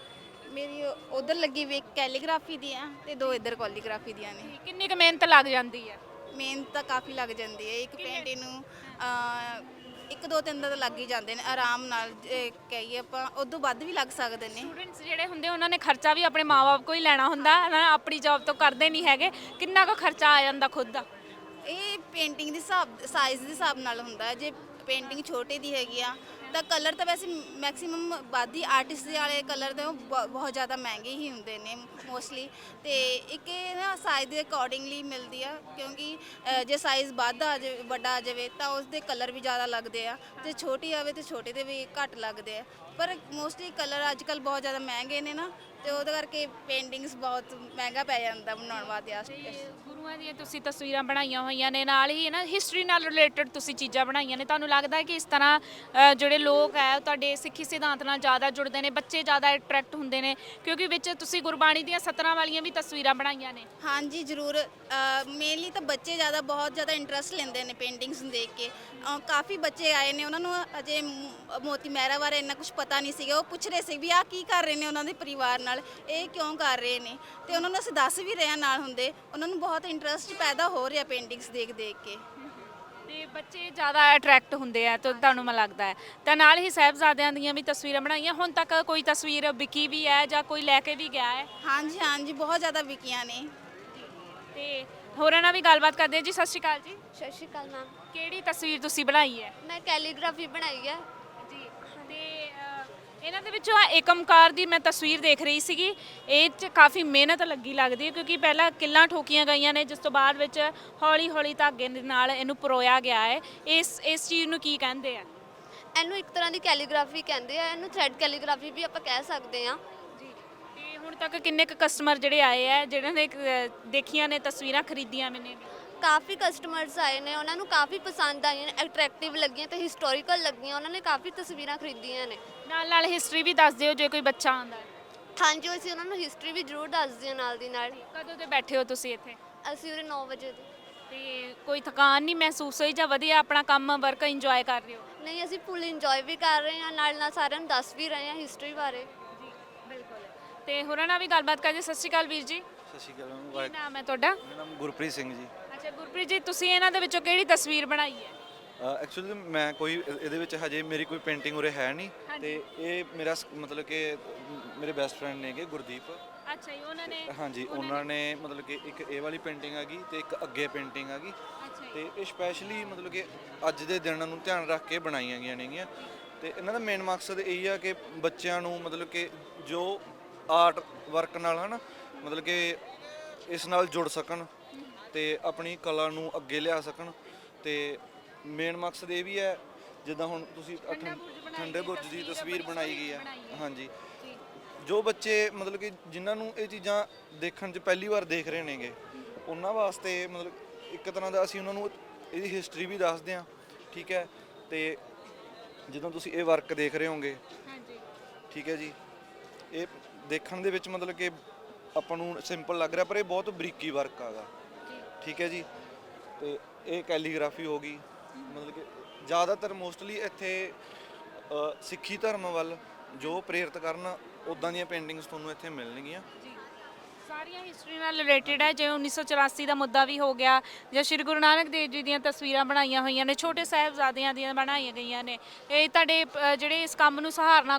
ਮੇਰੀ ਉਧਰ ਲੱਗੀ ਵੀ ਕੈਲੀਗ੍ਰਾਫੀ ਦੀਆਂ ਤੇ ਦੋ ਇੱਧਰ ਕੋਲੀਗ੍ਰਾਫੀ ਦੀਆਂ ਨੇ। ਕਿੰਨੀ ਕੁ ਮਿਹਨਤ ਲੱਗ ਜਾਂਦੀ ਹੈ ਮਿਹਨਤ ਤਾਂ ਕਾਫੀ ਲੱਗ ਜਾਂਦੀ ਹੈ। ਇੱਕ ਪੇਂਟਿੰਗ ਨੂੰ ਅਹ, ਇੱਕ ਦੋ ਤਿੰਨ ਦਿਨ ਤਾਂ ਲੱਗ ਹੀ ਜਾਂਦੇ ਨੇ ਆਰਾਮ ਨਾਲ ਜੇ ਕਹੀਏ ਆਪਾਂ ਉਦੋਂ ਵੱਧ ਵੀ ਲੱਗ ਸਕਦੇ ਨੇ। ਸਟੂਡੈਂਟਸ ਜਿਹੜੇ ਹੁੰਦੇ ਉਹਨਾਂ ਨੇ ਖਰਚਾ ਵੀ ਆਪਣੇ ਮਾਪੇ ਕੋਲ ਹੀ ਲੈਣਾ ਹੁੰਦਾ ਨਾ ਆਪਣੀ ਜੌਬ ਤੋਂ ਕਰਦੇ ਨਹੀਂ ਹੈਗੇ। ਕਿੰਨਾ ਕੁ ਖਰਚਾ ਆ ਜਾਂਦਾ ਖੁਦ ਦਾ? ਇਹ ਪੇਂਟਿੰਗ ਦੇ ਹਿਸਾਬ ਸਾਈਜ਼ ਦੇ ਹਿਸਾਬ ਨਾਲ ਹੁੰਦਾ ਹੈ। ਜੇ ਪੇਂਟਿੰਗ ਛੋਟੇ ਦੀ ਹੈਗੀ ਆ ਤਾਂ ਕਲਰ ਤਾਂ ਵੈਸੇ ਮੈਕਸਿਮਮ ਬਾਦੀ ਆਰਟਿਸਟ ਦੇ ਵਾਲੇ ਕਲਰ ਦੇ ਉਹ ਬ- ਬਹੁਤ ਜ਼ਿਆਦਾ ਮਹਿੰਗੇ ਹੀ ਹੁੰਦੇ ਨੇ ਮੋਸਟਲੀ ਤੇ ਇੱਕ ਇਹ ਨਾ ਸਾਈਜ਼ ਦੇ ਅਕੋਰਡਿੰਗਲੀ ਮਿਲਦੀ ਆ ਕਿਉਂਕਿ ਅ, ਜੇ ਸਾਈਜ਼ ਵੱਧ ਆ ਜਾਵੇ ਵੱਡਾ ਆ ਜਾਵੇ ਤਾਂ ਉਸ ਦੇ ਕਲਰ ਵੀ ਜ਼ਿਆਦਾ ਲੱਗਦੇ ਆ ਤੇ ਛੋਟੀ ਆਵੇ ਤੇ ਛੋਟੇ ਦੇ ਵੀ ਘੱਟ ਲੱਗਦੇ ਆ ਪਰ ਮੋਸਟਲੀ ਕਲਰ ਅੱਜ ਕੱਲ ਬਹੁਤ ਜ਼ਿਆਦਾ ਮਹਿੰਗੇ ਨੇ ਨਾ ਤੇ ਉਹਦੇ ਕਰਕੇ ਪੇਂਟਿੰਗਸ ਬਹੁਤ ਮਹਿੰਗਾ ਪੈ ਜਾਂਦਾ ਬਣਾਉਣ ਵਾਸਤੇ ਤੇ ਗੁਰੂਆਂ ਦੀਆਂ ਤੁਸੀਂ ਤਸਵੀਰਾਂ ਬਣਾਈਆਂ ਹੋਈਆਂ ਨੇ ਨਾਲ ਹੀ ਨਾ ਹਿਸਟਰੀ ਨਾਲ ਰਿਲੇਟਡ ਤੁਸੀਂ ਚੀਜ਼ਾਂ ਬਣਾਈਆਂ ਨੇ। ਤੁਹਾਨੂੰ ਲੱਗਦਾ ਹੈ ਕਿ ਇਸ ਤਰ੍ਹਾਂ ਅ, ਜਿਹੜੇ ਲੋਕ ਹੈ ਉਹ ਤੁਹਾਡੇ ਸਿੱਖੀ ਸਿਧਾਂਤ ਨਾਲ ਜ਼ਿਆਦਾ ਜੁੜਦੇ ਨੇ ਬੱਚੇ ਜ਼ਿਆਦਾ ਅਟਰੈਕਟ ਹੁੰਦੇ ਨੇ ਕਿਉਂਕਿ ਵਿੱਚ ਤੁਸੀਂ ਗੁਰਬਾਣੀ ਦੀਆਂ ਸਤਰਾਂ ਵਾਲੀਆਂ ਵੀ ਤਸਵੀਰਾਂ ਬਣਾਈਆਂ ਨੇ। ਹਾਂਜੀ ਜ਼ਰੂਰ। ਮੇਨਲੀ ਤਾਂ ਬੱਚੇ ਜ਼ਿਆਦਾ ਬਹੁਤ ਜ਼ਿਆਦਾ ਇੰਟਰਸਟ ਲੈਂਦੇ ਨੇ ਪੇਂਟਿੰਗਸ ਨੂੰ ਦੇਖ ਕੇ। ਅਹ ਕਾਫੀ ਬੱਚੇ ਆਏ ਨੇ ਉਹਨਾਂ ਨੂੰ ਅਜੇ ਮ- ਮੋਤੀ ਮਹਿਰਾ ਬਾਰੇ ਇੰਨਾ ਕੁਝ ਪਤਾ ਨਹੀਂ ਸੀਗਾ। ਉਹ ਪੁੱਛ ਰਹੇ ਸੀ ਵੀ ਆਹ ਕੀ ਕਰ ਰਹੇ ਨੇ ਉਹਨਾਂ ਦੇ ਪਰਿਵਾਰ ਨਾਲ ਇਹ ਕਿਉਂ ਕਰ ਰਹੇ ਨੇ? ਤੇ ਉਹਨਾਂ ਨੂੰ ਅਸੀਂ ਦੱਸ ਵੀ ਰਹੇ ਹਾਂ ਨਾਲ ਹੁੰਦੇ। ਉਹਨਾਂ ਨੂੰ ਬਹੁਤ ਇੰਟਰਸਟ ਪੈਦਾ ਹੋ ਰਿਹਾ ਪੇਂਟਿੰਗਸ ਦੇਖ ਦੇਖ ਕੇ। ਤੇ ਬੱਚੇ ਜ਼ਿਆਦਾ ਅਟਰੈਕਟ ਹੁੰਦੇ ਆ ਤਾਂ ਤੁਹਾਨੂੰ ਮੈਨੂੰ ਲੱਗਦਾ ਹੈ। ਤਾਂ ਨਾਲ ਹੀ ਸਾਹਿਬਜ਼ਾਦਿਆਂ ਦੀਆਂ ਵੀ ਤਸਵੀਰਾਂ ਬਣਾਈਆਂ। ਹੁਣ ਤੱਕ ਕੋਈ ਤਸਵੀਰ ਵਿਕੀ ਵੀ ਹੈ ਜਾਂ ਕੋਈ ਲੈ ਕੇ ਵੀ ਗਿਆ ਹੈ? ਹਾਂਜੀ ਹਾਂਜੀ ਬਹੁਤ ਜ਼ਿਆਦਾ ਵਿਕੀਆਂ ਨੇ। ਤੇ ਹੋਰਾਂ ਨਾਲ ਵੀ ਗੱਲਬਾਤ ਕਰਦੇ ਹਾਂ ਜੀ। ਸਤਿ ਸ਼੍ਰੀ ਅਕਾਲ ਜੀ। ਸਤਿ ਸ਼੍ਰੀ ਅਕਾਲ ਮੈਮ। ਕਿਹੜੀ ਤਸਵੀਰ ਤੁਸੀਂ ਬਣਾਈ ਹੈ? ਮੈਂ ਕੈਲੀਗ੍ਰਾਫੀ ਬਣਾਈ ਹੈ। ਇਹਨਾਂ ਦੇ ਵਿੱਚੋਂ ਆਹ ਏਕਮਕਾਰ ਦੀ ਮੈਂ ਤਸਵੀਰ ਦੇਖ ਰਹੀ ਸੀਗੀ। ਇਹ 'ਚ ਕਾਫੀ ਮਿਹਨਤ ਲੱਗੀ ਲੱਗਦੀ ਹੈ ਕਿਉਂਕਿ ਪਹਿਲਾਂ ਕਿੱਲਾਂ ਠੋਕੀਆਂ ਗਈਆਂ ਨੇ ਜਿਸ ਤੋਂ ਬਾਅਦ ਵਿੱਚ ਹੌਲੀ ਹੌਲੀ ਧਾਗੇ ਦੇ ਨਾਲ ਇਹਨੂੰ ਪਰੋਇਆ ਗਿਆ ਹੈ। ਇਸ ਇਸ ਚੀਜ਼ ਨੂੰ ਕੀ ਕਹਿੰਦੇ ਆ? ਇਹਨੂੰ ਇੱਕ ਤਰ੍ਹਾਂ ਦੀ ਕੈਲੀਗ੍ਰਾਫੀ ਕਹਿੰਦੇ ਆ ਇਹਨੂੰ ਥ੍ਰੈਡ ਕੈਲੀਗ੍ਰਾਫੀ ਵੀ ਆਪਾਂ ਕਹਿ ਸਕਦੇ ਆ ਜੀ ਤੇ ਹੁਣ ਤੱਕ ਕਿੰਨੇ ਕੁ ਕਸਟਮਰ ਜਿਹੜੇ ਆਏ ਆ ਜਿਨ੍ਹਾਂ ਨੇ ਅ, ਦੇਖੀਆਂ ਨੇ ਤਸਵੀਰਾਂ ਖਰੀਦੀਆਂ ਮੈਨੇ ਕਾਫੀ ਕਸਟਮਰਸ ਆਏ ਨੇ ਉਹਨਾਂ ਨੂੰ ਕਾਫੀ ਪਸੰਦ ਆਈਆਂ ਨੇ ਅਟਰੈਕਟਿਵ ਲੱਗੀਆਂ ਤੇ ਹਿਸਟੋਰੀਕਲ ਲੱਗੀਆਂ ਉਹਨਾਂ ਨੇ ਕਾਫੀ ਤਸਵੀਰਾਂ ਖਰੀਦੀਆਂ ਨੇ। ਨਾਲ ਨਾਲ ਹਿਸਟਰੀ ਵੀ ਦੱਸ ਦਿਓ ਜੇ ਕੋਈ ਬੱਚਾ ਆਉਂਦਾ ਹੈ। ਹਾਂਜੀ ਅਸੀਂ ਉਹਨਾਂ ਨੂੰ ਹਿਸਟਰੀ ਵੀ ਜ਼ਰੂਰ ਦੱਸਦੇ ਹਾਂ ਨਾਲ ਦੀ ਨਾਲ। ਕਦੋਂ ਦੇ ਬੈਠੇ ਹੋ ਤੁਸੀਂ ਇੱਥੇ? ਅਸੀਂ ਉਰੇ 9 ਵਜੇ ਦੇ। ਤੇ ਕੋਈ ਥਕਾਨ ਨਹੀਂ ਮਹਿਸੂਸ ਹੋਈ ਜਾਂ ਵਧੀਆ ਆਪਣਾ ਕੰਮ ਵਰਕ ਇੰਜੋਏ ਕਰ ਰਹੇ ਹੋ? ਨਹੀਂ ਅਸੀਂ ਫੁੱਲ ਇੰਜੋਏ ਵੀ ਕਰ ਰਹੇ ਹਾਂ ਨਾਲ ਨਾਲ ਸਾਰਿਆਂ ਨੂੰ ਦੱਸ ਵੀ ਰਹੇ ਹਾਂ ਹਿਸਟਰੀ ਬਾਰੇ। ਜੀ ਬਿਲਕੁਲ। ਤੇ ਹੋਰਾਂ ਨਾਲ ਵੀ ਗੱਲਬਾਤ ਕਰਦੇ ਸਤਿ ਸ਼੍ਰੀ ਅਕਾਲ ਵੀਰ ਜੀ। ਸਤਿ ਸ਼੍ਰੀ ਅਕਾਲ ਮੈਮ ਕੀ ਵਾਹਿਗੁਰੂ ਨਾਮ ਹੈ ਤੁਹਾਡਾ? ਮੇਰਾ ਨਾਮ ਗੁਰਪ੍ਰੀਤ ਸਿੰਘ ਜੀ। ਅੱਛਾ ਗੁਰਪ੍ਰੀਤ ਜੀ ਤੁਸੀਂ ਇਹਨਾਂ ਦੇ ਵਿੱਚੋਂ ਕਿਹੜੀ ਤਸਵੀਰ ਬਣਾਈ ਹੈ? ਐਕਚੁਅਲੀ ਮੈਂ ਕੋਈ ਇਹ- ਇਹਦੇ ਵਿੱਚ ਹਜੇ ਮੇਰੀ ਕੋਈ ਪੇਂਟਿੰਗ ਉਰੇ ਹੈ ਨਹੀਂ। ਤੇ ਇਹ ਮੇਰਾ ਸ- ਮਤਲਬ ਕਿ ਮੇਰੇ ਬੈਸਟ ਫਰੈਂਡ ਨੇਗੇ ਗੁਰਦੀਪ। ਅੱਛਾ ਜੀ ਉਹਨਾਂ ਨੇ ਹਾਂਜੀ ਉਹਨਾਂ ਨੇ ਮਤਲਬ ਕਿ ਇੱਕ ਇਹ ਵਾਲੀ ਪੇਂਟਿੰਗ ਹੈਗੀ ਤੇ ਇੱਕ ਅੱਗੇ ਪੇਂਟਿੰਗ ਹੈਗੀ ਅੱਛਾ ਜੀ। ਤੇ ਇਹ ਸਪੈਸ਼ਲੀ ਮਤਲਬ ਕਿ ਅੱਜ ਦੇ ਦਿਨ ਨੂੰ ਧਿਆਨ ਰੱਖ ਕੇ ਬਣਾਈਆਂ ਗਈਆਂ ਨੇਗੀਆਂ। ਤੇ ਇਹਨਾਂ ਦਾ ਮੇਨ ਮਕਸਦ ਇਹ ਆ ਕਿ ਬੱਚਿਆਂ ਨੂੰ ਮਤਲਬ ਕਿ ਜੋ ਆਰਟ ਵਰਕ ਨਾਲ ਹਨਾ ਮਤਲਬ ਕਿ ਇਸ ਨਾਲ ਜੁੜ ਸਕਣ। ਤੇ ਆਪਣੀ ਕਲਾ ਨੂੰ ਅੱਗੇ ਲਿਆ ਸਕਣ ਤੇ ਮੇਨ ਮਕਸਦ ਇਹ ਵੀ ਹੈ ਜਿੱਦਾਂ ਹੁਣ ਤੁਸੀਂ ਆਹ ਠੰ- ਠੰਡੇ ਬੁਰਜ ਦੀ ਤਸਵੀਰ ਬਣਾਈ ਗਈ ਹੈ। ਹਾਂਜੀ। ਜੀ। ਜੋ ਬੱਚੇ ਮਤਲਬ ਕਿ ਜਿਨ੍ਹਾਂ ਨੂੰ ਇਹ ਚੀਜ਼ਾਂ ਦੇਖਣ 'ਚ ਪਹਿਲੀ ਵਾਰ ਦੇਖ ਰਹੇ ਨੇਗੇ ਉਹਨਾਂ ਵਾਸਤੇ ਮਤਲਬ ਇੱਕ ਤਰ੍ਹਾਂ ਦਾ ਅਸੀਂ ਉਹਨਾਂ ਨੂੰ ਇਹਦੀ ਹਿਸਟਰੀ ਵੀ ਦੱਸਦੇ ਹਾਂ ਠੀਕ ਹੈ? ਤੇ ਜਦੋਂ ਤੁਸੀਂ ਇਹ ਵਰਕ ਦੇਖ ਰਹੇ ਹੋਗੇ ਹਾਂਜੀ। ਠੀਕ ਹੈ ਜੀ? ਇਹ ਦੇਖਣ ਦੇ ਵਿੱਚ ਮਤਲਬ ਕਿ ਆਪਾਂ ਨੂੰ ਸਿੰਪਲ ਲੱਗ ਰਿਹਾ ਪਰ ਇਹ ਬਹੁਤ ਬਰੀਕੀ ਵਰਕ ਆਗਾ ਠੀਕ ਹੈ ਜੀ। ਤੇ ਇਹ ਕੈਲੀਗ੍ਰਾਫੀ ਹੋ ਗਈ। ਮਤਲਬ ਕਿ ਜ਼ਿਆਦਾਤਰ ਮੋਸਟਲੀ ਇੱਥੇ ਅ, ਸਿੱਖੀ ਧਰਮ ਵੱਲ ਜੋ ਪ੍ਰੇਰਿਤ ਕਰਨ ਉਦਾਂ ਦੀਆਂ ਪੇਂਟਿੰਗਸ ਤੁਹਾਨੂੰ ਇੱਥੇ ਮਿਲਣਗੀਆਂ। ਸਾਰੀਆਂ ਹਿਸਟਰੀ ਨਾਲ ਰਿਲੇਟਡ ਹੈ। ਜਿਵੇਂ 1984 ਦਾ ਮੁੱਦਾ ਵੀ ਹੋ ਗਿਆ ਜਾਂ ਸ਼੍ਰੀ ਗੁਰੂ ਨਾਨਕ ਦੇਵ ਜੀ ਦੀਆਂ ਤਸਵੀਰਾਂ ਬਣਾਈਆਂ ਹੋਈਆਂ ਨੇ ਛੋਟੇ ਸਾਹਿਬਜ਼ਾਦਿਆਂ ਦੀਆਂ ਬਣਾਈਆਂ ਗਈਆਂ ਨੇ। ਇਹ ਤੁਹਾਡੇ ਅ, ਜਿਹੜੇ ਇਸ ਕੰਮ ਨੂੰ ਸਹਾਰਨਾ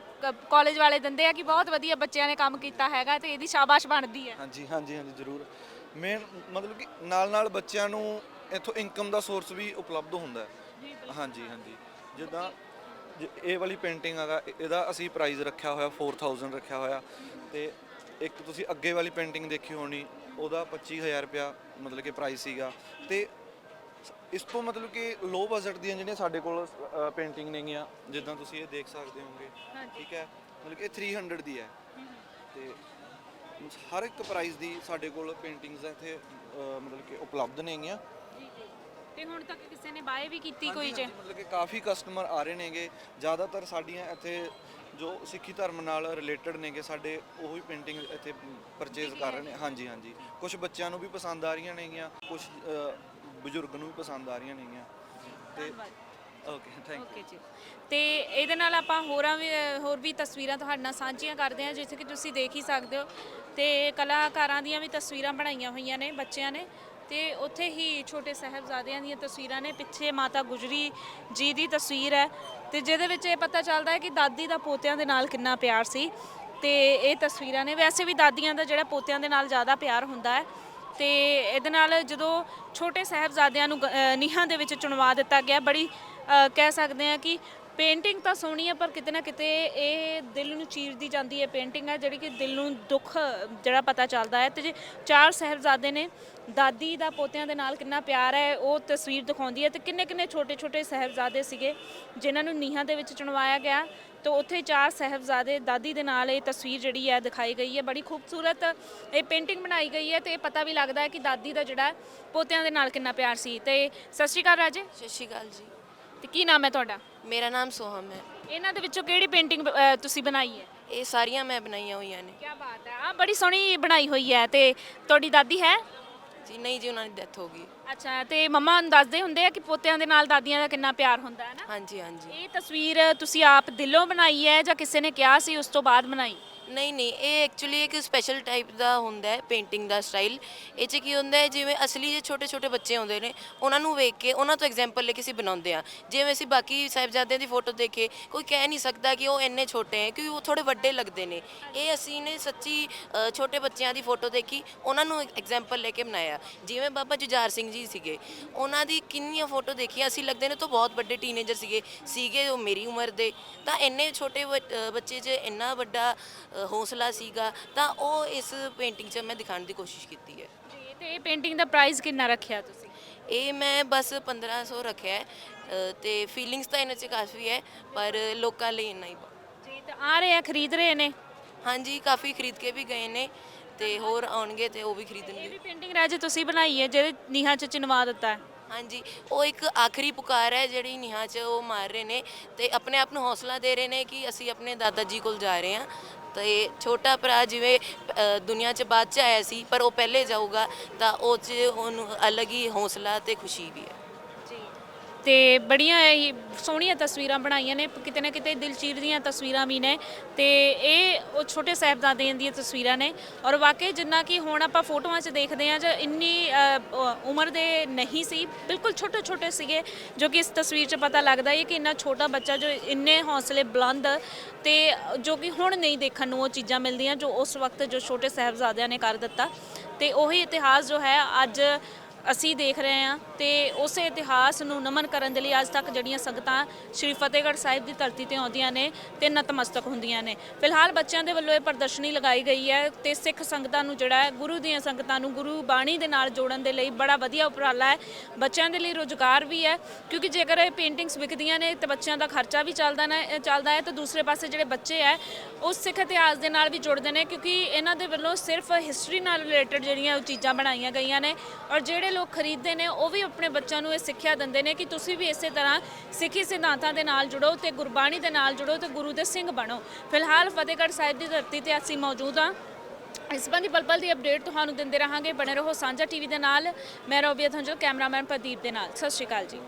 ਕਾਲਜ ਵਾਲੇ ਦਿੰਦੇ ਆ ਕਿ ਬਹੁਤ ਵਧੀਆ ਬੱਚਿਆਂ ਨੇ ਕੰਮ ਕੀਤਾ ਹੈਗਾ ਤੇ ਇਹਦੀ ਸ਼ਾਬਾਸ਼ ਬਣਦੀ ਹੈ। ਹਾਂਜੀ ਹਾਂਜੀ ਹਾਂਜੀ ਜ਼ਰੂਰ। ਮੇਨ ਮਤਲਬ ਕਿ ਨਾਲ ਨਾਲ ਬੱਚਿਆਂ ਨੂੰ ਇੱਥੋਂ ਇਨਕਮ ਦਾ ਸੋਰਸ ਵੀ ਉਪਲਬਧ ਹੁੰਦਾ ਹੈ। ਹਾਂਜੀ ਹਾਂਜੀ। ਜਿੱਦਾਂ ਜ- ਇਹ ਵਾਲੀ ਪੇਂਟਿੰਗ ਹੈਗਾ ਇਹ- ਇਹਦਾ ਅਸੀਂ ਪ੍ਰਾਈਸ ਰੱਖਿਆ ਹੋਇਆ 4000 ਰੱਖਿਆ ਹੋਇਆ। ਤੇ ਇੱਕ ਤੁਸੀਂ ਅੱਗੇ ਵਾਲੀ ਪੇਂਟਿੰਗ ਦੇਖੀ ਹੋਣੀ ਉਹਦਾ 25000 ਰੁਪਿਆ ਮਤਲਬ ਕਿ ਪ੍ਰਾਈਸ ਸੀਗਾ। ਤੇ ਇਸ ਤੋਂ ਮਤਲਬ ਕਿ ਲੋ ਬਜਟ ਦੀਆਂ ਜਿਹੜੀਆਂ ਸਾਡੇ ਕੋਲ ਪੇਂਟਿੰਗ ਨੇਗੀਆਂ ਜਿੱਦਾਂ ਤੁਸੀਂ ਇਹ ਦੇਖ ਸਕਦੇ ਹੋਗੇ ਠੀਕ ਹੈ? ਮਤਲਬ ਕਿ ਇਹ 300 ਦੀ ਹੈ। ਤੇ ਹਰ ਇੱਕ ਪ੍ਰਾਈਸ ਦੀ ਸਾਡੇ ਕੋਲ ਪੇਂਟਿੰਗਸ ਇੱਥੇ ਅਹ, ਮਤਲਬ ਕਿ ਉਪਲਬਧ ਨੇਗੀਆਂ ਤੇ ਹੁਣ ਤੱਕ ਕਿਸੇ ਨੇ ਬਾਏ ਵੀ ਕੀਤੀ ਕੋਈ ਹਾਂਜੀ, ਮਤਲਬ ਕਿ ਕਾਫੀ ਕਸਟਮਰ ਆ ਰਹੇ ਨੇਗੇ। ਜ਼ਿਆਦਾਤਰ ਸਾਡੀਆਂ ਇੱਥੇ ਜੋ ਸਿੱਖੀ ਧਰਮ ਨਾਲ ਰਿਲੇਟਡ ਨੇਗੇ ਸਾਡੇ ਉਹੀ ਪੇਂਟਿੰਗ ਇੱਥੇ ਪਰਚੇਜ਼ ਕਰ ਰਹੇ ਨੇ। ਹਾਂਜੀ ਹਾਂਜੀ। ਕੁਝ ਬੱਚਿਆਂ ਨੂੰ ਵੀ ਪਸੰਦ ਆ ਰਹੀਆਂ ਨੇਗੀਆਂ ਕੁਝ ਬਜ਼ੁਰਗ ਨੂੰ ਵੀ ਪਸੰਦ ਆ ਰਹੀਆਂ ਨੇਗੀਆਂ। ਤੇ ਓਕੇ ਥੈਂਕ ਓਕੇ ਜੀ। ਤੇ ਇਹਦੇ ਨਾਲ ਆਪਾਂ ਹੋਰਾਂ ਵੀ, ਹੋਰ ਵੀ ਤਸਵੀਰਾਂ ਤੁਹਾਡੇ ਨਾਲ ਸਾਂਝੀਆਂ ਕਰਦੇ ਹਾਂ ਜਿਵੇਂ ਕਿ ਤੁਸੀਂ ਦੇਖ ਹੀ ਸਕਦੇ ਹੋ। ਤੇ ਕਲਾਕਾਰਾਂ ਦੀਆਂ ਵੀ ਤਸਵੀਰਾਂ ਬਣਾਈਆਂ ਹੋਈਆਂ ਨੇ ਬੱਚਿਆਂ ਨੇ। ਤੇ ਉੱਥੇ ਹੀ ਛੋਟੇ ਸਾਹਿਬਜ਼ਾਦਿਆਂ ਦੀਆਂ ਤਸਵੀਰਾਂ ਨੇ। ਪਿੱਛੇ ਮਾਤਾ ਗੁਜਰੀ ਜੀ ਦੀ ਤਸਵੀਰ ਹੈ। ਤੇ ਜਿਹਦੇ ਵਿੱਚ ਇਹ ਪਤਾ ਚੱਲਦਾ ਹੈ ਕਿ ਦਾਦੀ ਦਾ ਪੋਤਿਆਂ ਦੇ ਨਾਲ ਕਿੰਨਾ ਪਿਆਰ ਸੀ। ਤੇ ਇਹ ਤਸਵੀਰਾਂ ਨੇ। ਵੈਸੇ ਵੀ ਦਾਦੀਆਂ ਦਾ ਜਿਹੜਾ ਪੋਤਿਆਂ ਦੇ ਨਾਲ ਜ਼ਿਆਦਾ ਪਿਆਰ ਹੁੰਦਾ ਹੈ। ਤੇ ਇਹਦੇ ਨਾਲ ਜਦੋਂ ਛੋਟੇ ਸਾਹਿਬਜ਼ਾਦਿਆਂ ਨੂੰ ਗ- ਨੀਹਾਂ ਦੇ ਵਿੱਚ ਚੁਣਵਾ ਦਿੱਤਾ ਗਿਆ, ਬੜੀ ਕਹਿ ਸਕਦੇ ਆ ਕਿ ਪੇਂਟਿੰਗ ਤਾਂ ਸੋਹਣੀ ਹੈ ਪਰ ਕਿਤੇ ਨਾ ਕਿਤੇ ਇਹ ਦਿਲ ਨੂੰ ਚੀਰਦੀ ਜਾਂਦੀ ਹੈ ਪੇਂਟਿੰਗ ਹੈ ਜਿਹੜੀ ਕਿ ਦਿਲ ਨੂੰ ਦੁੱਖ, ਜਿਹੜਾ ਪਤਾ ਚੱਲਦਾ ਹੈ। ਤੇ ਜੇ ਚਾਰ ਸਾਹਿਬਜ਼ਾਦੇ ਨੇ, ਦਾਦੀ ਦਾ ਪੋਤਿਆਂ ਦੇ ਨਾਲ ਕਿੰਨਾ ਪਿਆਰ ਹੈ, ਉਹ ਤਸਵੀਰ ਦਿਖਾਉਂਦੀ ਹੈ। ਤੇ ਕਿੰਨੇ ਕਿੰਨੇ ਛੋਟੇ ਛੋਟੇ ਸਾਹਿਬਜ਼ਾਦੇ ਸੀਗੇ, ਜਿਨ੍ਹਾਂ ਨੂੰ ਨੀਹਾਂ ਦੇ ਵਿੱਚ ਚੁਣਵਾਇਆ ਗਿਆ। ਤਾਂ ਉੱਥੇ ਚਾਰ ਸਾਹਿਬਜ਼ਾਦੇ ਦਾਦੀ ਦੇ ਨਾਲ ਇਹ ਤਸਵੀਰ ਜਿਹੜੀ ਹੈ ਦਿਖਾਈ ਗਈ ਹੈ। ਬੜੀ ਖੂਬਸੂਰਤ ਇਹ ਪੇਂਟਿੰਗ ਬਣਾਈ ਗਈ ਹੈ ਤੇ ਇਹ ਪਤਾ ਵੀ ਲੱਗਦਾ ਹੈ ਕਿ ਦਾਦੀ ਦਾ ਜਿਹੜਾ ਪੋਤਿਆਂ ਦੇ ਨਾਲ ਕਿੰਨਾ ਪਿਆਰ ਸੀ। ਤੇ ਸਤਿ ਸ਼੍ਰੀ ਅਕਾਲ ਰਾਜੇ। ਸਤਿ ਸ਼੍ਰੀ ਅਕਾਲ ਜੀ। ਤੇ ਕੀ ਨਾਮ ਹੈ ਤੁਹਾਡਾ? ਮੇਰਾ ਨਾਮ ਸੋਹਮ ਹੈ। ਇਹਨਾਂ ਦੇ ਵਿੱਚੋਂ ਕਿਹੜੀ ਪੇਂਟਿੰਗ ਤੁਸੀਂ ਬਣਾਈ ਹੈ? ਇਹ ਸਾਰੀਆਂ ਮੈਂ ਬਣਾਈਆਂ ਹੋਈਆਂ ਨੇ। ਕੀ ਬਾਤ ਹੈ। ਆ ਬੜੀ ਸੋਹਣੀ ਬਣਾਈ ਹੋਈ ਹੈ ਤੇ ਤੁਹਾਡੀ ਦਾਦੀ ਹੈ? ਜੀ ਨਹੀਂ ਜੀ ਉਹਨਾਂ ਦੀ ਡੈਥ ਹੋ ਗਈ। ਅੱਛਾ ਤੇ ਮੰਮਾ ਨੂੰ ਦੱਸਦੇ ਹੁੰਦੇ ਆ ਕਿ ਪੋਤਿਆਂ ਦੇ ਨਾਲ ਦਾਦੀਆਂ ਦਾ ਕਿੰਨਾ ਪਿਆਰ ਹੁੰਦਾ ਹੈ ਨਾ? ਹਾਂਜੀ ਹਾਂਜੀ। ਇਹ ਤਸਵੀਰ ਤੁਸੀਂ ਆਪ ਦਿਲੋਂ ਬਣਾਈ ਹੈ ਜਾਂ ਕਿਸੇ ਨੇ ਕਿਹਾ ਸੀ ਉਸ ਤੋਂ ਬਾਅਦ ਬਣਾਈ? ਨਹੀਂ ਨਹੀਂ ਇਹ ਐਕਚੁਅਲੀ ਇੱਕ ਸਪੈਸ਼ਲ ਟਾਈਪ ਦਾ ਹੁੰਦਾ ਹੈ ਪੇਂਟਿੰਗ ਦਾ ਸਟਾਈਲ ਇਹ 'ਚ ਕੀ ਹੁੰਦਾ ਹੈ ਜਿਵੇਂ ਅਸਲੀ ਜੇ ਛੋਟੇ ਛੋਟੇ ਬੱਚੇ ਹੁੰਦੇ ਨੇ ਉਹਨਾਂ ਨੂੰ ਵੇਖ ਕੇ ਉਹਨਾਂ ਤੋਂ ਐਗਜ਼ਾਮਪਲ ਲੈ ਕੇ ਅਸੀਂ ਬਣਾਉਂਦੇ ਆ ਜਿਵੇਂ ਅਸੀਂ ਬਾਕੀ ਸਾਹਿਬਜ਼ਾਦਿਆਂ ਦੀ ਫੋਟੋ ਦੇਖੇ ਕੋਈ ਕਹਿ ਨਹੀਂ ਸਕਦਾ ਕਿ ਉਹ ਇੰਨੇ ਛੋਟੇ ਹੈ ਕਿਉਂਕਿ ਉਹ ਥੋੜੇ ਵੱਡੇ ਲੱਗਦੇ ਨੇ। ਇਹ ਅਸੀਂ ਨੇ ਸੱਚੀ ਅ, ਛੋਟੇ ਬੱਚਿਆਂ ਦੀ ਫੋਟੋ ਦੇਖੀ ਉਹਨਾਂ ਨੂੰ ਐਗਜ਼ਾਮਪਲ ਲੈ ਕੇ ਬਣਾਇਆ। ਜਿਵੇਂ ਬਾਬਾ ਜੁਝਾਰ ਸਿੰਘ ਜੀ ਸੀਗੇ ਉਹਨਾਂ ਦੀ ਕਿੰਨੀਆਂ ਫੋਟੋ ਦੇਖੀਆਂ ਅਸੀਂ ਲੱਗਦੇ ਨੇ ਤਾਂ ਬਹੁਤ ਵੱਡੇ ਟੀਨੇਜਰ ਸੀਗੇ ਸੀਗੇ ਉਹ ਮੇਰੀ ਉਮਰ ਦੇ। ਤਾਂ ਇੰਨੇ ਛੋਟੇ ਬ- ਅ, ਬੱਚੇ 'ਚ ਇੰਨਾ ਵੱਡਾ ਅ, ਹੌਸਲਾ ਸੀਗਾ ਤਾਂ ਉਹ ਇਸ ਪੇਂਟਿੰਗ 'ਚ ਮੈਂ ਦਿਖਾਉਣ ਦੀ ਕੋਸ਼ਿਸ਼ ਕੀਤੀ ਹੈ। ਜੀ ਤੇ ਇਹ ਪੇਂਟਿੰਗ ਦਾ ਪ੍ਰਾਈਸ ਕਿੰਨਾ ਰੱਖਿਆ ਤੁਸੀਂ? ਇਹ ਮੈਂ ਬਸ 1500 ਰੱਖਿਆ ਹੈ ਅ, ਤੇ ਫੀਲਿੰਗਸ ਤਾਂ ਇਹਨਾਂ 'ਚ ਕਾਫੀ ਹੈ ਪਰ ਲੋਕਾਂ ਲਈ ਇੰਨਾ ਹੀ ਬਹੁਤ ਜੀ ਤੇ ਆ ਰਹੇ ਆ ਖਰੀਦ ਰਹੇ ਨੇ? ਹਾਂਜੀ ਕਾਫੀ ਖਰੀਦ ਕੇ ਵੀ ਗਏ ਨੇ ਤੇ ਹੋਰ ਆਉਣਗੇ ਤੇ ਉਹ ਵੀ ਇਹ ਖਰੀਦਣਗੇ ਵੀ ਪੇਂਟਿੰਗ ਰਾਜੇ ਤੁਸੀਂ ਬਣਾਈ ਹੈ ਜਿਹਦੇ ਨੀਹਾਂ 'ਚ ਚਿਣਵਾ ਦਿੱਤਾ ਹੈ? ਹਾਂਜੀ ਉਹ ਇੱਕ ਆਖਰੀ ਪੁਕਾਰ ਹੈ ਜਿਹੜੀ ਨਿਹਾ 'ਚ ਉਹ ਮਾਰ ਰਹੇ ਨੇ ਤੇ ਆਪਣੇ ਆਪ ਨੂੰ ਹੌਸਲਾ ਦੇ ਰਹੇ ਨੇ ਕਿ ਅਸੀਂ ਆਪਣੇ ਦਾਦਾ ਜੀ ਕੋਲ ਜਾ ਰਹੇ ਹਾਂ ਤੇ ਛੋਟਾ ਭਰਾ ਜਿਵੇਂ ਅ, ਦੁਨੀਆ 'ਚ ਬਾਅਦ 'ਚ ਆਇਆ ਸੀ ਪਰ ਉਹ ਪਹਿਲੇ ਜਾਊਗਾ ਤਾਂ ਉਹ 'ਚ ਉਹਨੂੰ ਅਲੱਗ ਹੀ ਹੌਸਲਾ ਤੇ ਖੁਸ਼ੀ ਵੀ ਹੈ। ਤੇ ਬੜੀਆਂ ਹੀ ਸੋਹਣੀਆਂ ਤਸਵੀਰਾਂ ਬਣਾਈਆਂ ਨੇ ਕਿਤੇ ਨਾ ਕਿਤੇ ਦਿਲਚੀਰ ਦੀਆਂ ਤਸਵੀਰਾਂ ਵੀ ਨੇ ਤੇ ਇਹ ਉਹ ਛੋਟੇ ਸਾਹਿਬਜ਼ਾਦਿਆਂ ਦੀਆਂ ਤਸਵੀਰਾਂ ਨੇ ਔਰ ਵਾਕਈ ਜਿੰਨਾ ਕਿ ਹੁਣ ਆਪਾਂ ਫੋਟੋਆਂ 'ਚ ਦੇਖਦੇ ਆ ਜੋ ਇੰਨੀ ਅ, ਉਮਰ ਦੇ ਨਹੀਂ ਸੀ ਬਿਲਕੁਲ ਛੋਟੇ ਛੋਟੇ ਸੀਗੇ ਜੋ ਕਿ ਇਸ ਤਸਵੀਰ 'ਚ ਪਤਾ ਲੱਗਦਾ ਹੈ ਕਿ ਇੰਨਾ ਛੋਟਾ ਬੱਚਾ ਜੋ ਇੰਨੇ ਹੌਸਲੇ ਬੁਲੰਦ ਤੇ ਜੋ ਕਿ ਹੁਣ ਨਹੀਂ ਦੇਖਣ ਨੂੰ ਉਹ ਚੀਜ਼ਾਂ ਮਿਲਦੀਆਂ ਜੋ ਉਸ ਵਕਤ ਜੋ ਛੋਟੇ ਸਾਹਿਬਜ਼ਾਦਿਆਂ ਨੇ ਕਰ ਦਿੱਤਾ ਤੇ ਉਹੀ ਇਤਿਹਾਸ ਜੋ ਹੈ ਅੱਜ ਅਸੀਂ ਦੇਖ ਰਹੇ ਹਾਂ ਤੇ ਉਸੇ ਇਤਿਹਾਸ ਨੂੰ ਨਮਨ ਕਰਨ ਦੇ ਲਈ ਅੱਜ ਤੱਕ ਜਿਹੜੀਆਂ ਸੰਗਤਾਂ ਸ਼੍ਰੀ ਫਤਿਹਗੜ੍ਹ ਸਾਹਿਬ ਦੀ ਧਰਤੀ ਤੇ ਆਉਂਦੀਆਂ ਨੇ ਤੇ ਨਤਮਸਤਕ ਹੁੰਦੀਆਂ ਨੇ। ਫਿਲਹਾਲ ਬੱਚਿਆਂ ਦੇ ਵੱਲੋਂ ਇਹ ਪ੍ਰਦਰਸ਼ਨੀ ਲਗਾਈ ਗਈ ਹੈ ਤੇ ਸਿੱਖ ਸੰਗਤਾਂ ਨੂੰ ਜਿਹੜਾ ਹੈ, ਗੁਰੂ ਦੀਆਂ ਸੰਗਤਾਂ ਨੂੰ ਗੁਰੂ ਬਾਣੀ ਦੇ ਨਾਲ ਜੋੜਨ ਦੇ ਲਈ ਬੜਾ ਵਧੀਆ ਉਪਰਾਲਾ ਹੈ। ਬੱਚਿਆਂ ਦੇ ਲਈ ਰੋਜ਼ਗਾਰ ਵੀ ਹੈ, ਕਿਉਂਕਿ ਜੇਕਰ ਇਹ ਪੇਂਟਿੰਗਸ ਵਿਕਦੀਆਂ ਨੇ ਤੇ ਬੱਚਿਆਂ ਦਾ ਖਰਚਾ ਵੀ ਚੱਲਦਾ ਨਾ ਚੱਲਦਾ ਹੈ ਤੇ ਦੂਸਰੇ ਪਾਸੇ ਜਿਹੜੇ ਬੱਚੇ ਹੈ, ਉਹ ਸਿੱਖ ਇਤਿਹਾਸ ਦੇ ਨਾਲ ਵੀ ਜੁੜਦੇ ਨੇ, ਕਿਉਂਕਿ ਇਹਨਾਂ ਦੇ ਵੱਲੋਂ ਸਿਰਫ ਹਿਸਟਰੀ ਨਾਲ ਰਿਲੇਟਡ ਜਿਹੜੀਆਂ ਉਹ ਚੀਜ਼ਾਂ ਬਣਾਈਆਂ ਗਈਆਂ ਨੇ ਔਰ ਜਿਹੜੇ ਲੋਕ ਖਰੀਦਦੇ ਨੇ, ਉਹ ਵੀ ਆਪਣੇ ਬੱਚਿਆਂ ਨੂੰ ਇਹ ਸਿੱਖਿਆ ਦਿੰਦੇ ਨੇ ਕਿ ਤੁਸੀਂ ਵੀ ਇਸੇ ਤਰ੍ਹਾਂ ਸਿੱਖੀ ਸਿਧਾਂਤਾਂ ਦੇ ਨਾਲ ਜੁੜੋ ਤੇ ਗੁਰਬਾਣੀ ਦੇ ਨਾਲ ਜੁੜੋ ਤੇ ਗੁਰੂ ਦੇ ਸਿੰਘ ਬਣੋ। ਫਿਲਹਾਲ ਫਤਿਹਗੜ੍ਹ ਸਾਹਿਬ ਦੀ ਧਰਤੀ ਤੇ ਅਸੀਂ ਮੌਜੂਦ ਹਾਂ। ਇਸ ਸੰਬੰਧੀ ਪਲ ਪਲ ਦੀ ਅਪਡੇਟ ਤੁਹਾਨੂੰ ਦਿੰਦੇ ਰਹਾਂਗੇ। ਬਣੇ ਰਹੋ ਸਾਂਝਾ ਟੀਵੀ ਦੇ ਨਾਲ। ਮੈਂ ਰੋਬੀਆ ਧੰਜਲ ਕੈਮਰਾਮੈਨ ਪ੍ਰਦੀਪ ਦੇ ਨਾਲ। ਸਤਿ ਸ਼੍ਰੀ ਅਕਾਲ ਜੀ।